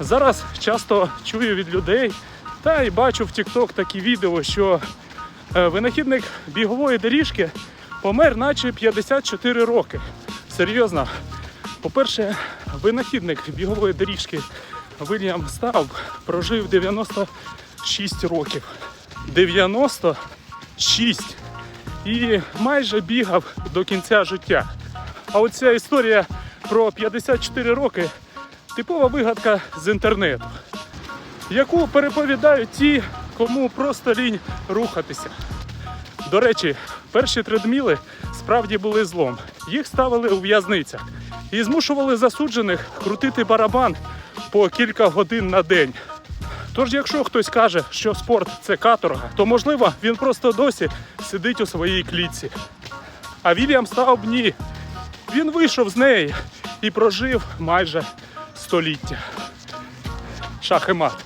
Зараз часто чую від людей та й бачу в TikTok такі відео, що е, винахідник бігової доріжки помер наче 54 роки. Серйозно. По-перше, винахідник бігової доріжки Вільям Став прожив 96 років. 96! І майже бігав до кінця життя. А оця історія про 54 роки типова вигадка з інтернету, яку переповідають ті, кому просто лінь рухатися. До речі, перші тредміли справді були злом. Їх ставили у в'язницях і змушували засуджених крутити барабан по кілька годин на день. Тож, якщо хтось каже, що спорт це каторга, то можливо він просто досі сидить у своїй клітці. А Вільям став ні. Він вийшов з неї і прожив майже століття. Шах і мат.